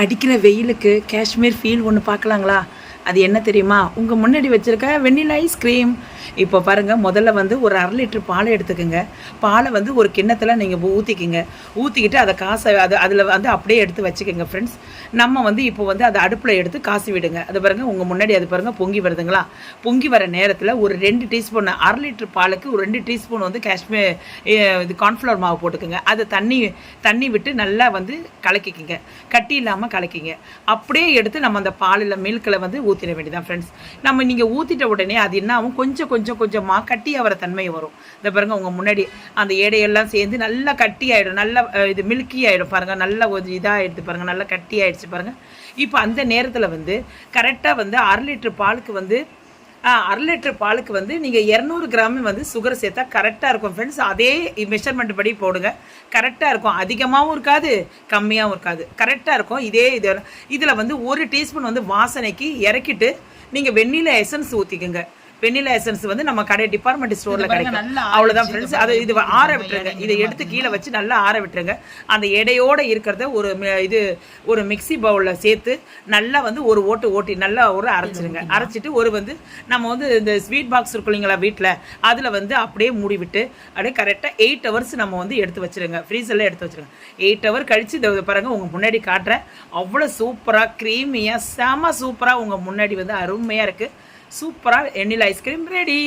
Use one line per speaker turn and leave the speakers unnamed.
அடிக்கிற வெயிலுக்கு காஷ்மீர் ஃபீல் ஒன்று பார்க்கலாங்களா? அது என்ன தெரியுமா? உங்கள் முன்னாடி வச்சுருக்க வெண்ணிலா ஐஸ்கிரீம் இப்போ பாருங்கள் முதல்ல வந்து ஒரு அரை லிட்டர் பாலை எடுத்துக்கோங்க. பாலை வந்து ஒரு கிண்ணத்தில் நீங்கள் ஊற்றிக்கிங்க ஊற்றிக்கிட்டு அதை காசை அது அதில் வந்து அப்படியே எடுத்து வச்சுக்கோங்க ஃப்ரெண்ட்ஸ் நம்ம வந்து இப்போ வந்து அதை அடுப்பில் எடுத்து காசி விடுங்க. அது பாருங்கள் உங்கள் முன்னாடி அது பாருங்கள் பொங்கி வருதுங்களா? பொங்கி வர நேரத்தில் ஒரு ரெண்டு டீஸ்பூன் அரை லிட்டர் பாலுக்கு ஒரு ரெண்டு டீஸ்பூன் வந்து காஷ்மீர் இது கார்ன்ஃப்ளவர் மாவு போட்டுக்கோங்க. அதை தண்ணி தண்ணி விட்டு நல்லா வந்து கலக்கிக்கிங்க. கட்டி இல்லாமல் கலக்கிங்க. அப்படியே எடுத்து நம்ம அந்த பாலில் மில்கில் வந்து ஊற்றிட வேண்டியதான் ஃப்ரெண்ட்ஸ் நம்ம நீங்கள் ஊற்றிட்ட உடனே அது என்ன ஆகும் கொஞ்சம் கொஞ்சம் கொஞ்சமாக கட்டி வர தன்மை வரும். இந்த பாருங்கள் உங்கள் முன்னாடி அந்த ஏடையெல்லாம் சேர்ந்து நல்லா கட்டி ஆகிடும் நல்லா இது மில்கி ஆகிடும் பாருங்கள் நல்லா ஒரு இதாகிடுது பாருங்கள் நல்லா கட்டி ஆகிடுச்சு பாருங்கள் இப்போ அந்த நேரத்தில் வந்து கரெக்டாக வந்து அரை லிட்டர் பாலுக்கு வந்து அரை லிட்டர் பாலுக்கு வந்து நீங்கள் இரநூறு கிராம் வந்து சுகர் சேர்த்தா கரெக்டாக இருக்கும். ஃப்ரெண்ட்ஸ் அதே மெஷர்மெண்ட் படி போடுங்க. கரெக்டாக இருக்கும். அதிகமாகவும் இருக்காது கம்மியாகவும் இருக்காது. கரெக்டாக இருக்கும். இதே இது. இதில் வந்து ஒரு டீஸ்பூன் வந்து வாசனைக்கு இறக்கிட்டு நீங்கள் வெண்ணில எசன்ஸ் ஊற்றிக்குங்க வெண்ணிலா எசன்ஸ் வந்து நம்ம கடை டிபார்ட்மெண்ட் ஸ்டோர்ல கிடைக்கும். அவ்வளவுதான் ஃப்ரெண்ட்ஸ் அது இது ஆற விட்டுருங்க. இதை எடுத்து கீழே வச்சு நல்லா ஆற விட்டுருங்க. அந்த எடையோட இருக்கிறத ஒரு இது ஒரு மிக்ஸி பவுல்ல சேர்த்து நல்லா வந்து ஒரு ஓட்டு ஓட்டி நல்லா ஒரு அரைச்சிருங்க. அரைச்சிட்டு ஒரு வந்து நம்ம வந்து இந்த ஸ்வீட் பாக்ஸ் இருக்கும் இல்லைங்களா வீட்டில் அதில் வந்து அப்படியே மூடி விட்டு அப்படியே கரெக்டாக எயிட் ஹவர்ஸ் நம்ம வந்து எடுத்து வச்சிருங்க. ஃப்ரீசரில் எடுத்து வச்சிருங்க. எயிட் ஹவர் கழிச்சு இதை பாருங்க உங்கள் முன்னாடி காட்டுறேன் அவ்வளோ சூப்பராக க்ரீமியாக செம சூப்பராக உங்கள் முன்னாடி வந்து அருமையாக இருக்குது சூப்பராக வெண்ணிலா ஐஸ்கிரீம் ரெடி.